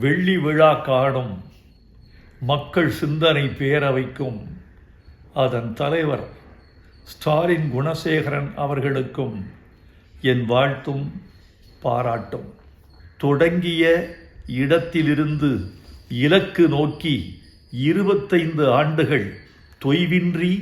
வெள்ளி விழா காணும். மக்கள் சிந்தனை பேரவைக்கும் அதன் தலைவர் ஸ்டாலின் குணசேகரன் அவர்களுக்கும் என் வாழ்த்தும் பாராட்டும். தொடங்கிய இடத்திலிருந்து இலக்கு நோக்கி இருபத்தைந்து ஆண்டுகள் தொய்வின்றி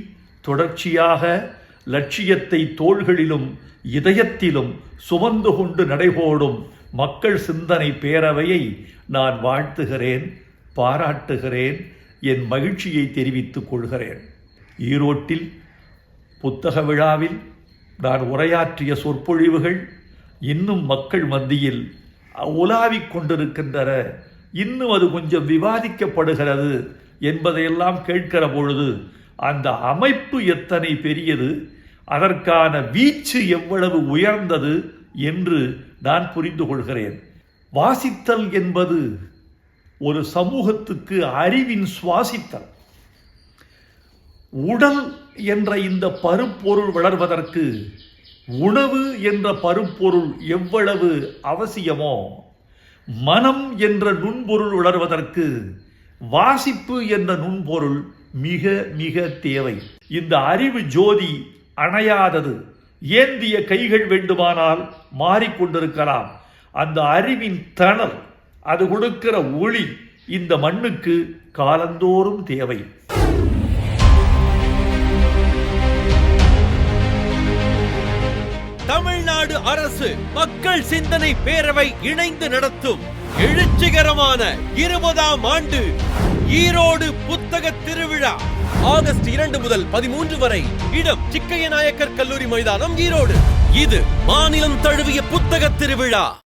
தொடர்ச்சியாக லட்சியத்தை தோள்களிலும் இதயத்திலும் சுமந்து கொண்டு நடைபோடும் மக்கள் சிந்தனை பேரவையை நான் வாழ்த்துகிறேன் பாராட்டுகிறேன் என் மகிழ்ச்சியை தெரிவித்துக் கொள்கிறேன். ஈரோட்டில் புத்தக விழாவில் நான் உரையாற்றிய சொற்பொழிவுகள் இன்னும் மக்கள் மத்தியில் உலாவிக் கொண்டிருக்கின்றன. இன்னும் அது கொஞ்சம் விவாதிக்கப்படுகிறது என்பதையெல்லாம் கேட்கிற பொழுது அந்த அமைப்பு எத்தனை பெரியது அதற்கான வீச்சு எவ்வளவு உயர்ந்தது என்று நான் புரிந்து கொள்கிறேன். வாசித்தல் என்பது ஒரு சமூகத்துக்கு அறிவின் சுவாசித்தல். உடல் என்ற இந்த பருப்பொருள் வளர்வதற்கு உணவு என்ற பருப்பொருள் எவ்வளவு அவசியமோ மனம் என்ற நுண்பொருள் வளர்வதற்கு வாசிப்பு என்ற நுண்பொருள் மிக மிக தேவை. இந்த அறிவு ஜோதி அணையாதது. ஏந்திய கைகள் வேண்டுமானால் மாறிக்கொண்டிருக்கலாம். அந்த அறிவின் தணல் அது கொடுக்கிற ஒளி இந்த மண்ணுக்கு காலந்தோறும் தேவை. தமிழ்நாடு அரசு மக்கள் சிந்தனை பேரவை இணைந்து நடத்தும் எழுச்சிகரமான இருபதாம் ஆண்டு ஈரோடு புத்தக திருவிழா. ஆகஸ்ட் இரண்டு முதல் பதிமூன்று வரை இடம் சிக்கைய நாயக்கர் கல்லூரி மைதானம் ஈரோடு. இது மாநிலம் தழுவிய புத்தக திருவிழா.